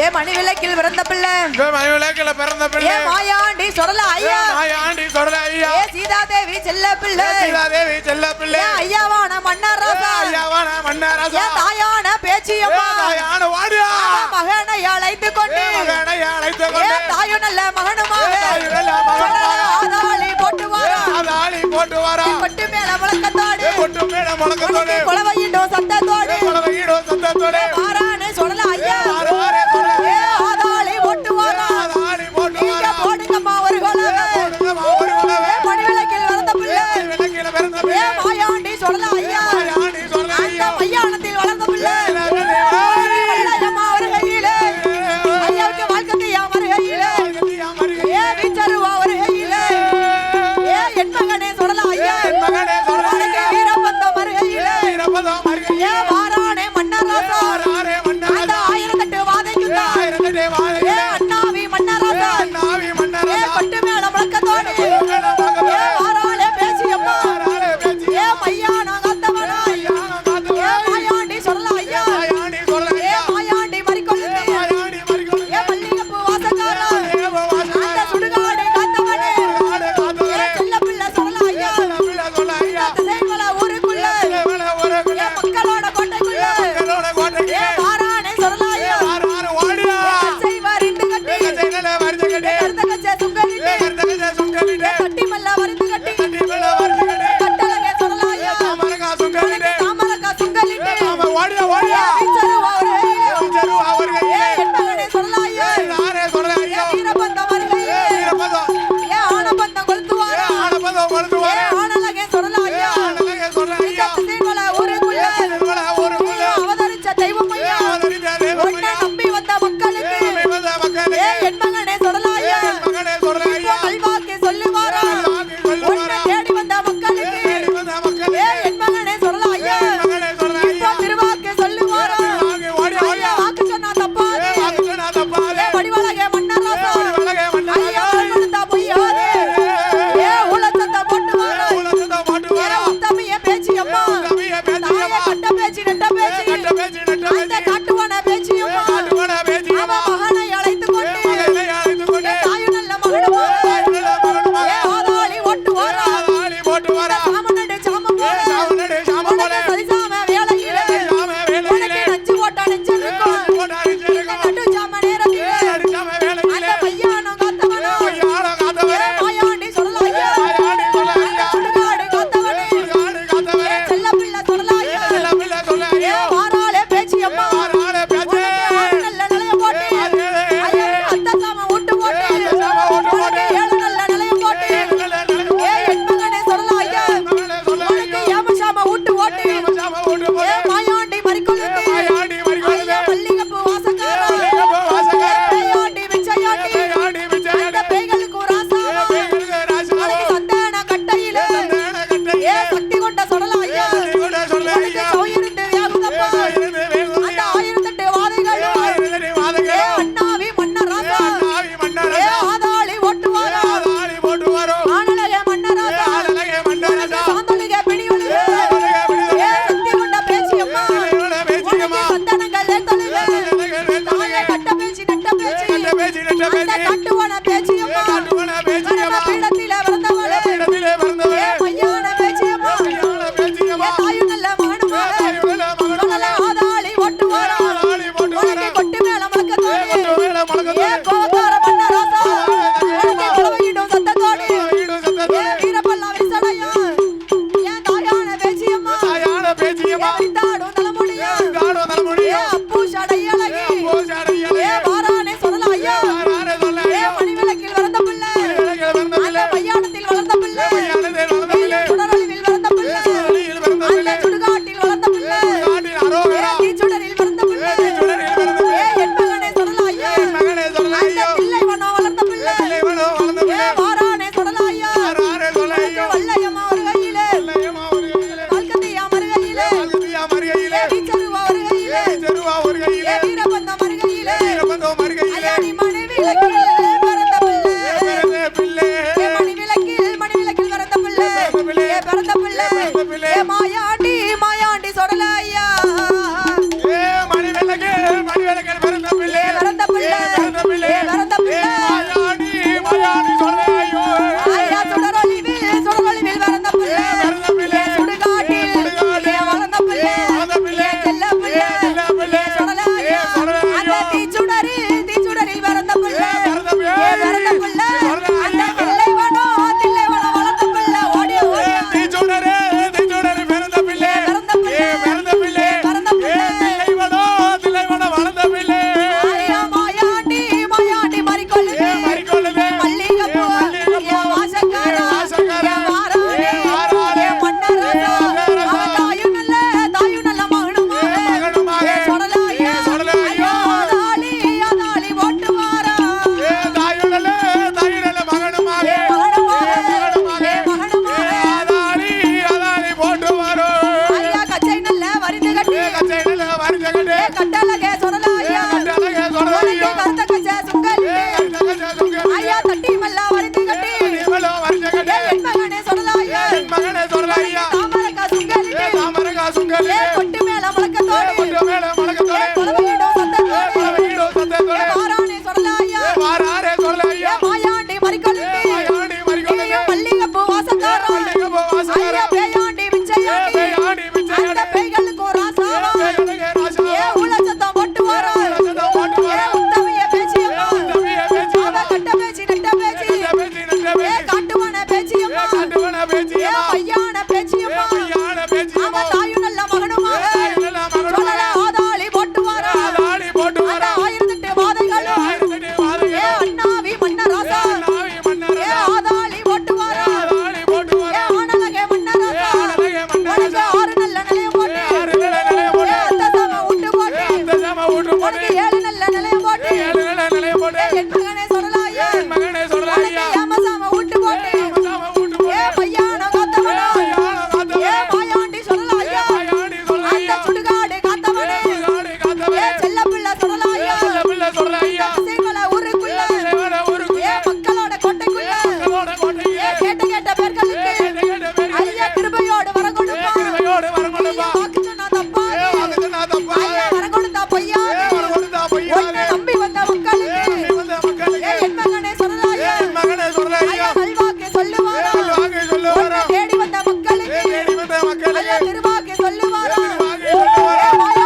ஏ மணி விளக்கில் பிறந்த பிள்ளை. ஏ மணி விளக்கில் பிறந்த பிள்ளை. ஏ மாயாண்டி சொரல ஐயா. மாயாண்டி சொரல ஐயா. ஏ சீதா தேவி செல்ல பிள்ளை. சீதா தேவி செல்ல பிள்ளை. ஏ ஐயாவான மன்னார் ராசா ஐயாவான மன்னார் ஏ தாயான பேச்சியம்மா தாயான வாடியா. மகனை அழைத்து கொண்டு மகனை அழைத்து கொண்டு ஏ தாயு நல்ல மகனுமாக. தாயு நல்ல மகனுமாக. ஆதாளி போட்டு வாரா ஆதாளி போட்டு வாரா கொட்டு மேல முழக்கத்தோடு. கொட்டு மேல முழக்கத்தோடு. கொலவையிடும் சத்தத்தோடு. கொலவையிடும் சத்தத்தோடு. ஆறாலே பேச்சு அம்மா கருவா ஒரு கையிலே. வீரபந்தம் மறுகையிலே. வீரபந்தம் மறுகையிலே. பழக்கத்தோடு வாங்கி சொல்லுவாரா?